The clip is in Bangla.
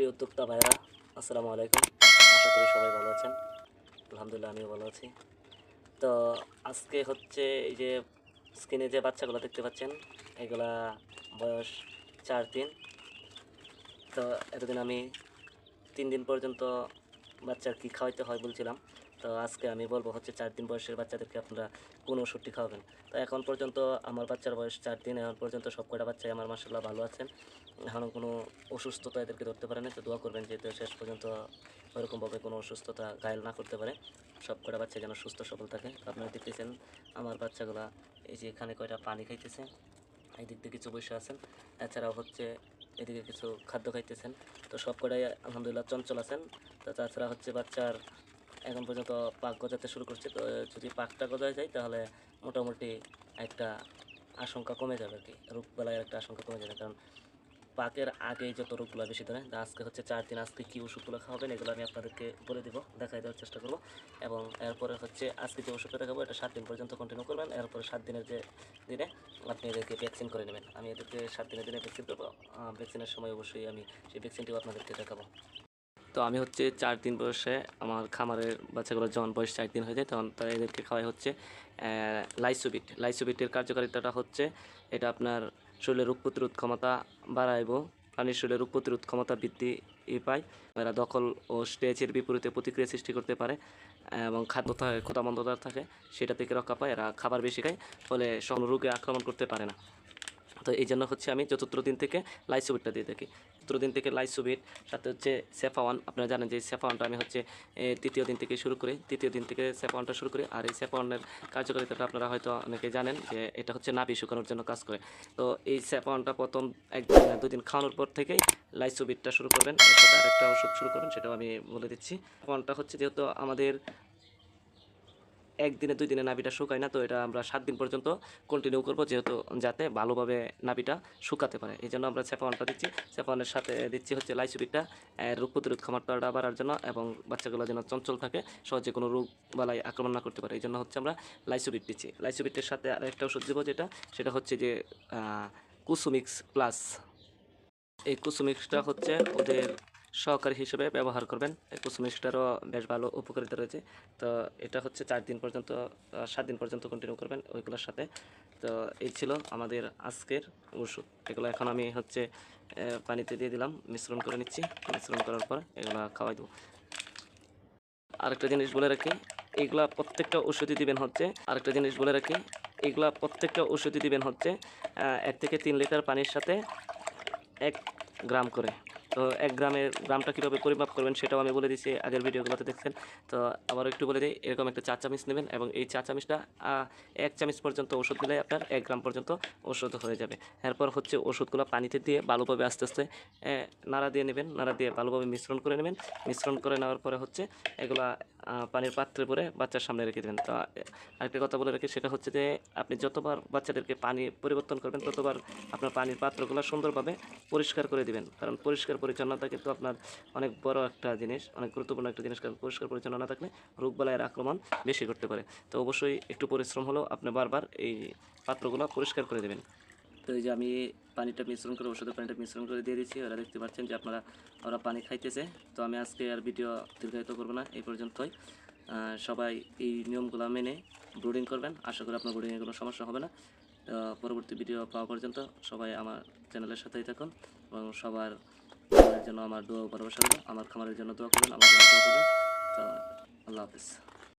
প্রিয় উদ্যোক্তা ভাইরা আসসালামু আলাইকুম। আশা করি সবাই ভালো আছেন। আলহামদুলিল্লাহ, আমিও ভালো আছি। তো আজকে হচ্ছে এই যে স্ক্রিনে যে বাচ্চাগুলো দেখতে পাচ্ছেন, এগুলা বয়স চার দিন। তো এতদিন আমি তিন দিন পর্যন্ত বাচ্চার কী খাওয়াইতে হয় বলছিলাম। তো আজকে আমি বলব হচ্ছে চার দিন বয়সের বাচ্চাদেরকে আপনারা কোন ওষুধটি খাওয়াবেন। তো এখন পর্যন্ত আমার বাচ্চার বয়স চার দিন, এখন পর্যন্ত সব কটা বাচ্চাই আমার মাসাল্লাহ ভালো আছেন। এখনও কোনো অসুস্থতা এদেরকে ধরতে পারে না, তো দোয়া করবেন যেহেতু শেষ পর্যন্ত ওরকমভাবে কোনো অসুস্থতা ঘায়ল না করতে পারে। সব কটা বাচ্চা যেন সুস্থ সবল থাকে। আপনারা দেখতেছেন আমার বাচ্চাগুলা এই যে এখানে কয়টা পানি খাইতেছে এই দিক দিয়ে কিছু বসে আছেন। এছাড়াও হচ্ছে এদিকে কিছু খাদ্য খাইতেছেন। তো সব কটাই আলহামদুলিল্লাহ চঞ্চল আছেন। তো তাছাড়া হচ্ছে বাচ্চার এখন পর্যন্ত পাক গজাতে শুরু করছে। তো, যদি পাকটা গজায় যায়, তাহলে মোটামুটি একটা আশঙ্কা কমে যাবে আর কি। রোগ বেলায় একটা আশঙ্কা কমে যাবে। কারণ পাকের আগেই যত রোগগুলো বেশি ধরে আজকে হচ্ছে চার দিন আজকে কী ওষুধগুলো খাওয়াবেন, এগুলো আমি আপনাদেরকে বলে দেবো, দেখাই দেওয়ার চেষ্টা করব। এবং এরপরে হচ্ছে আজকে যে ওষুধটা দেখাবো, এটা সাত দিন পর্যন্ত কন্টিনিউ করবেন। এরপরে সাত দিনের যে দিনে আপনি এদেরকে ভ্যাকসিন করে নেবেন। আমি এদেরকে সাত দিনের দিনে ভ্যাকসিন করব ভ্যাকসিনের সময় অবশ্যই আমি সেই ভ্যাকসিনটিও আপনাদেরকে দেখাবো। তো আমি হচ্ছে চার দিন বয়সে আমার খামারের বাচ্চাগুলো যখন বয়স চার দিন হয়ে যায়, তখন তারা এদেরকে খাওয়াই হচ্ছে লাইসোবিট লাইসোবিটের কার্যকারিতাটা হচ্ছে এটা আপনার শরীরের রোগ প্রতিরোধ ক্ষমতা বাড়াইব, প্রাণীর শরীরে রোগ প্রতিরোধ ক্ষমতা বৃদ্ধি পায়, এরা দখল ও স্টেজের বিপরীতে প্রতিক্রিয়া সৃষ্টি করতে পারে, এবং খাদ্য থাকে ক্ষতামন্দতা থাকে, সেটা থেকে রক্ষা পায়, এরা খাবার বেশি খায়, ফলে সব রোগে আক্রমণ করতে পারে না। তো এই জন্য হচ্ছে আমি চতুর্থ দিন থেকে লাইসোবিটটা দিয়ে থাকি। চতুর্থ দিন থেকে লাইসোবিট সাথে হচ্ছে সেফাওয়ান, আপনারা জানেন যে সেফাওয়ানটা আমি হচ্ছে তৃতীয় দিন থেকে শুরু করি। তৃতীয় দিন থেকে সেফাওয়ানটা শুরু করি। আর এই সেফাওয়ানের কার্যকারিতাটা আপনারা হয়তো অনেকে জানেন যে এটা হচ্ছে নাভি শুকানোর জন্য কাজ করে। তো এই সেফাওয়ানটা প্রথম এক দুদিন খাওয়ানোর পর থেকেই লাইসোবিটটা শুরু করবেন। এর সাথে আরেকটা ওষুধ শুরু করবেন, সেটাও আমি বলে দিচ্ছি। সেফাওয়ানটা হচ্ছে যেহেতু আমাদের একদিনে, দুই দিনে নাভিটা শুকায় না, তো এটা আমরা সাত দিন পর্যন্ত কন্টিনিউ করব যেহেতু যাতে ভালোভাবে নাভিটা শুকাতে পারে। এই জন্য আমরা সেফাওয়ানটা দিচ্ছি। সেফাওয়ানের সাথে দিচ্ছি হচ্ছে লাইসুবিকটা রোগ প্রতিরোধ ক্ষমতাটা বাড়ার জন্য এবং বাচ্চাগুলো যেন চঞ্চল থাকে, সহজে কোনো রোগ বালাই আক্রমণ না করতে পারে। এই জন্য হচ্ছে আমরা লাইসুবিট দিচ্ছি। লাইসুবিটের সাথে আরেকটা ওষুধ দেবো যেটা, সেটা হচ্ছে যে কুসুমিক্স প্লাস। এই কুসুমিক্সটা হচ্ছে ওদের সহকারী হিসেবে ব্যবহার করবেন। এই কুসুমিক্সটারও বেশ ভালো উপকারিতা রয়েছে। তো এটা হচ্ছে চার দিন পর্যন্ত সাত দিন পর্যন্ত কন্টিনিউ করবেন ওইগুলোর সাথে। তো এই ছিল আমাদের আজকের ওষুধ। এগুলো এখন আমি হচ্ছে পানিতে দিয়ে দিলাম, মিশ্রণ করে নিচ্ছি। মিশ্রণ করার পর এগুলো খাওয়াই দেবো। আরেকটা জিনিস বলে রাখি এইগুলা প্রত্যেকটা ওষুধই দিবেন হচ্ছে, আরেকটা জিনিস বলে রাখি, এগুলা প্রত্যেকটা ওষুধই দিবেন হচ্ছে এক থেকে তিন লিটার পানির সাথে এক গ্রাম করে। তো এক গ্রামের গ্রামটা কীভাবে পরিমাপ করবেন সেটাও আমি বলে দিচ্ছি আগের ভিডিওগুলোতে দেখছেন। তো আবার একটু বলে দিই, এরকম একটা চা চামিচ নেবেন এবং এই চা চামিচটা এক চামিচ পর্যন্ত ওষুধ দিলে আপনার এক গ্রাম পর্যন্ত ওষুধ হয়ে যাবে। এরপর হচ্ছে ওষুধগুলো পানিতে দিয়ে ভালোভাবে আস্তে আস্তে নাড়া দিয়ে নেবেন, নাড়া দিয়ে ভালোভাবে মিশ্রণ করে নেবেন। মিশ্রণ করে নেওয়ার পরে হচ্ছে এগুলা পানির পাত্রে পরে বাচ্চার সামনে রেখে দেবেন। তো আরেকটা কথা বলে রাখি, সেটা হচ্ছে যে আপনি যতবার বাচ্চাদেরকে পানি পরিবর্তন করবেন, ততবার আপনার পানির পাত্রগুলো সুন্দরভাবে পরিষ্কার করে দিবেন। কারণ পরিষ্কার পরিচ্ছন্নতা কিন্তু আপনার অনেক বড় একটা জিনিস, অনেক গুরুত্বপূর্ণ একটা জিনিস, কারণ পরিষ্কার পরিচ্ছন্ন না থাকলে রোগবালাইয়ের আক্রমণ বেশি করতে পারে। তো অবশ্যই একটু পরিশ্রম হলেও আপনি বারবার এই পাত্রগুলো পরিষ্কার করে দেবেন। তো এই যে আমি পানিটা মিশ্রণ করে ওষুধের পানিটা মিশ্রণ করে দিয়ে দিচ্ছি ওরা দেখতে পাচ্ছেন যে আপনারা, ওরা পানি খাইতেছে। তো আমি আজকে আর ভিডিও দীর্ঘায়িত করব না, এই পর্যন্তই। সবাই এই নিয়মগুলো মেনে ব্রুডিং করবেন। আশা করি আপনার ব্রুডিংয়ে কোনো সমস্যা হবে না। তো পরবর্তী ভিডিও পাওয়া পর্যন্ত সবাই আমার চ্যানেলের সাথেই থাকুন এবং সবার জন্য আমার দোয়া ভালোবাসা আমার খামারের জন্য দোয়া করবেন, আমার তো আল্লাহ হাফিজ।